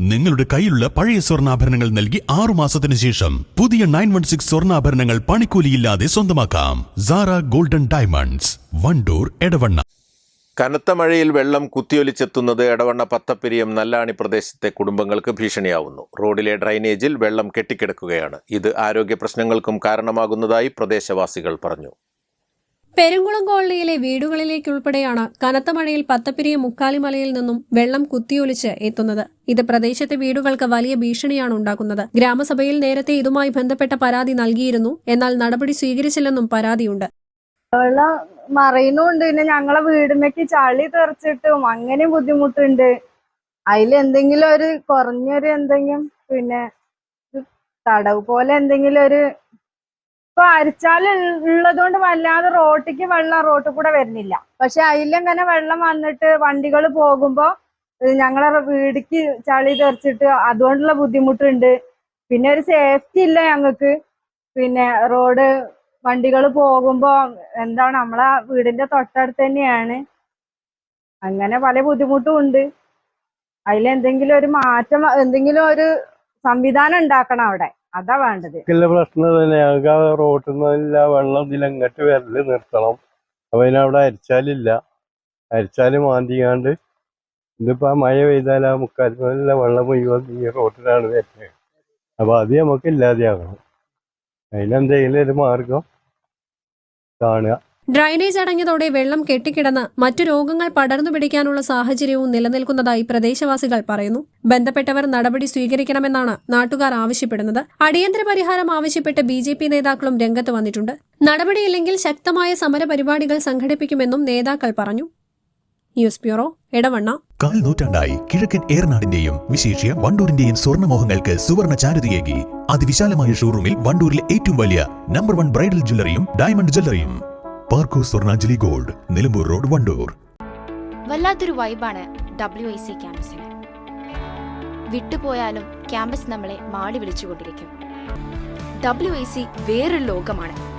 നിങ്ങളുടെ കയ്യിലുള്ള പഴയ സ്വർണാഭരണങ്ങൾ നൽകി ആറു മാസത്തിന് ശേഷം പുതിയ നയൻ വൺ സിക്സ് സ്വർണാഭരണങ്ങൾ പണിക്കൂലിയില്ലാതെ സ്വന്തമാക്കാം. Sara golden diamonds Wandoor Edavanna. കനത്ത മഴയിൽ വെള്ളം കുത്തിയൊലിച്ചെത്തുന്നത് എടവണ്ണ പത്തപ്പിരിയം നല്ലാണി പ്രദേശത്തെ കുടുംബങ്ങൾക്ക് ഭീഷണിയാവുന്നു. റോഡിലെ ഡ്രൈനേജിൽ വെള്ളം കെട്ടിക്കിടക്കുകയാണ്. ഇത് ആരോഗ്യ പ്രശ്നങ്ങൾക്കും കാരണമാകുന്നതായി പ്രദേശവാസികൾ പറഞ്ഞു. പെരുങ്കുളം കോളനിയിലെ വീടുകളിലേക്കുൾപ്പെടെയാണ് കനത്ത മഴയിൽ പത്തപ്പിരിയ മുക്കാലിമലയിൽ നിന്നും വെള്ളം കുത്തിയൊലിച്ച് എത്തുന്നത്. ഇത് പ്രദേശത്തെ വീടുകൾക്ക് വലിയ ഭീഷണിയാണ് ഉണ്ടാക്കുന്നത്. ഗ്രാമസഭയിൽ നേരത്തെ ഇതുമായി ബന്ധപ്പെട്ട പരാതി നൽകിയിരുന്നു. എന്നാൽ നടപടി സ്വീകരിച്ചില്ലെന്നും പരാതിയുണ്ട്. വെള്ളം മറയുന്നുണ്ട്. പിന്നെ ഞങ്ങളെ വീടിനേക്ക് ചളി തെറിച്ചിട്ടും അങ്ങനെ ബുദ്ധിമുട്ടുണ്ട്. അതിൽ എന്തെങ്കിലും ഒരു കുറഞ്ഞൊരു എന്തെങ്കിലും പിന്നെ തടവ് പോലെ എന്തെങ്കിലും ഒരു ഇപ്പൊ അരിച്ചാൽ ഉള്ളത് കൊണ്ട് വല്ലാതെ റോട്ടിക്ക് വെള്ളം റോട്ടിൽ കൂടെ വരുന്നില്ല. പക്ഷെ അതിലിങ്ങനെ വെള്ളം വന്നിട്ട് വണ്ടികൾ പോകുമ്പോ ഞങ്ങളെ വീടിക്ക് ചളി തെറിച്ചിട്ട് അതുകൊണ്ടുള്ള ബുദ്ധിമുട്ടുണ്ട്. പിന്നെ ഒരു സേഫ്റ്റി ഇല്ല ഞങ്ങൾക്ക്. പിന്നെ റോഡ് വണ്ടികൾ പോകുമ്പോ എന്താണ് നമ്മളെ വീടിന്റെ തൊട്ടടുത്ത് തന്നെയാണ്. അങ്ങനെ പല ബുദ്ധിമുട്ടും ഉണ്ട്. അതിലെന്തെങ്കിലും ഒരു മാറ്റം എന്തെങ്കിലും ഒരു സംവിധാനം ഉണ്ടാക്കണം അവിടെ. അതാ വേണ്ടത്. ഉള്ള പ്രശ്നം തന്നെ റോട്ടിൽ നിന്നില്ല വെള്ളം ഇതിലങ്ങട്ട് വരൽ നിർത്തണം. അപ്പൊ അതിനവിടെ അരിച്ചാലില്ല. അരിച്ചാൽ മാന്തിയാണ്ട് ഇതിപ്പോ മഴ പെയ്താൽ ആ നല്ല വെള്ളം മുഴുവൻ ഈ റോട്ടിലാണ് വരുന്നത് അപ്പൊ അത് നമുക്ക് ഇല്ലാതെയാകണം. അതിനെന്തെങ്കിലും ഒരു മാർഗം കാണുക. ഡ്രൈനേജ് അടഞ്ഞതോടെ വെള്ളം കെട്ടിക്കിടന്ന് മറ്റു രോഗങ്ങൾ പടർന്നു പിടിക്കാനുള്ള സാഹചര്യവും നിലനിൽക്കുന്നതായി പ്രദേശവാസികൾ പറയുന്നു. ബന്ധപ്പെട്ടവർ നടപടി സ്വീകരിക്കണമെന്നാണ് നാട്ടുകാർ ആവശ്യപ്പെടുന്നത്. അടിയന്തര പരിഹാരം ആവശ്യപ്പെട്ട് ബി ജെ പി നേതാക്കളും രംഗത്ത് വന്നിട്ടുണ്ട്. നടപടിയില്ലെങ്കിൽ ശക്തമായ സമരപരിപാടികൾ സംഘടിപ്പിക്കുമെന്നും നേതാക്കൾ പറഞ്ഞു. News bureau Edavanna. കാൽ നൂറ്റാണ്ടായി കിഴക്കൻ ഏറനാടിന്റെയും വിശേഷ്യ വണ്ടൂരിന്റെയും സ്വർണമോഹങ്ങൾക്ക് സുവർണ ചാരുതയേകി അതിവിശാലമായ ഷോറൂമിൽ വണ്ടൂരിലെ ഏറ്റവും വലിയ നമ്പർ വൺ ബ്രൈഡൽ ജ്വല്ലറിയും ഡയമണ്ട് ജ്വല്ലറിയും. പാർക്കോ സ്വർണാഞ്ജലി ഗോൾഡ് നിലമ്പൂർ റോഡ് വണ്ടൂർ. വല്ലാത്തൊരു വൈബാണ് ഡബ്ല്യു ഐ സി ക്യാമ്പസിന്. വിട്ടുപോയാലും ക്യാമ്പസ് നമ്മളെ മാടി വിളിച്ചുകൊണ്ടിരിക്കും. ഡബ്ല്യു ഐ സി വേറൊരു ലോകമാണ്.